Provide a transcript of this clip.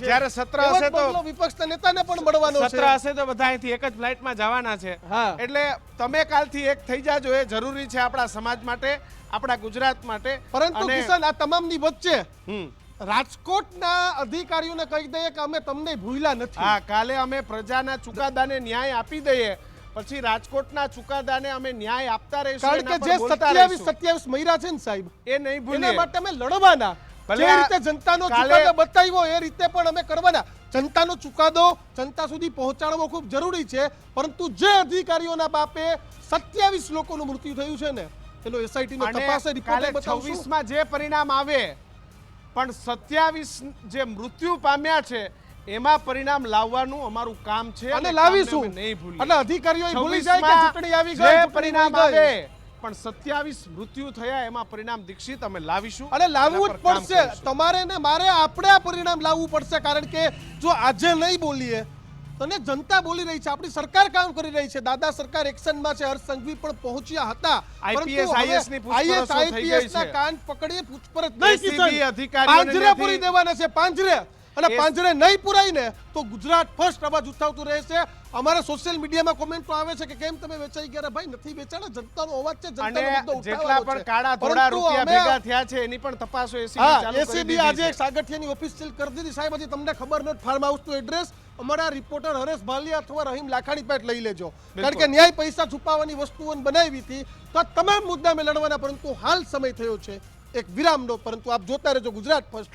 જ્યારે સત્ર હશે તો- વિપક્ષના નેતાને પણ મળવાનો સત્ર હશે તો બધા અહીંથી એક જ ફ્લાઇટમાં જવાના છે. એટલે તમે કાલથી એક થઈ જાજો એ જરૂરી છે આપણા સમાજ માટે આપણા ગુજરાત માટે. પરંતુ કિશન આ તમામની વચ્ચે રાજકોટના અધિકારીઓને કહી દઈએ કે અમે તમને ભૂલ્યા નથી. હા કાલે અમે પ્રજાના ચુકાદાને ન્યાય આપી દઈએ. પછી રાજકોટના ચુકાદાને અમે ન્યાય આપતા રહીશું કારણ કે જે સત્યાવીસ. સત્યાવીસ મહિરા છે ને સાહેબ એ નહીં ભૂલે માટે અમે લડવાના. જે રીતે જનતાનો ચુકાદો બતાવ્યો એ રીતે પણ અમે કરવાના. જનતાનો ચુકાદો જનતા સુધી પહોંચાડવો ખૂબ જરૂરી છે પરંતુ જે અધિકારીઓના બાપે સત્યાવીસ લોકોનું મૃત્યુ થયું છે ને એનો એસઆઈટી નો તપાસ રિપોર્ટ છવ્વીસમાં જે પરિણામ આવે પણ સત્યાવીસ જે મૃત્યુ પામ્યા છે એમાં પરિણામ લાવવાનું અમારું કામ છે અને લાવીશું. નહીં ભૂલી એટલે અધિકારીઓ ભૂલી જાય કે ચૂંટણી આવી ગઈ પરિણામ આવે પણ સત્યાવીસ મૃત્યુ થયા એમાં પરિણામ દીક્ષિત અમે લાવીશું અને લાવવું જ પડશે. તમારે ને મારે આપણે આ પરિણામ લાવવું પડશે કારણ કે જો આજે નહીં બોલીએ તને જનતા બોલી રહી છે આપણી સરકાર કામ કરી રહી છે. દાદા સરકાર એક્શનમાં છે હર્ષ સંઘવી પણ પહોંચ્યા હતા. આઈપીએસ આઈએસની પૂછપરછ થઈ ગઈ છે. કાન પકડી પૂછપરછ નહીં ACB અધિકારીઓને પાંજરે પૂરી દેવાના છે પાંજરે. અને પાંજરે નહીં પુરાય ને તો ગુજરાત ફર્સ્ટ અવાજ ઉઠાવતું રહેશે. અમારા સોશિયલ મીડિયામાં કોમેન્ટો આવે છે કે કેમ તમે વેચાઈ ગયા? ભાઈ નથી વેચાણા જનતાનો અવાજ છે જનતાનો મુદ્દો જેટલા પણ કાળા થોડા રૂપિયા ભેગા થયા છે એની પણ તપાસો એસીબી ચાલુ એસીબી આજે એક સાગઠિયાની ઓફિસ સીલ કરી દીધી. સાહેબ હજી તમને ખબર નથી ફાર્મ હાઉસનું એડ્રેસ અમારા રિપોર્ટર હરેશ ભાલિયા અથવા રહીમ લાખાણી પેટ લઈ લેજો. કારણ કે ન્યાય પૈસા છુપાવવાની વસ્તુઓ બનાવી હતી તો તમામ મુદ્દા મેં લડવાના પરંતુ હાલ સમય થયો છે એક વિરામનો. પરંતુ આપ જોતા રહેજો ગુજરાત ફર્સ્ટ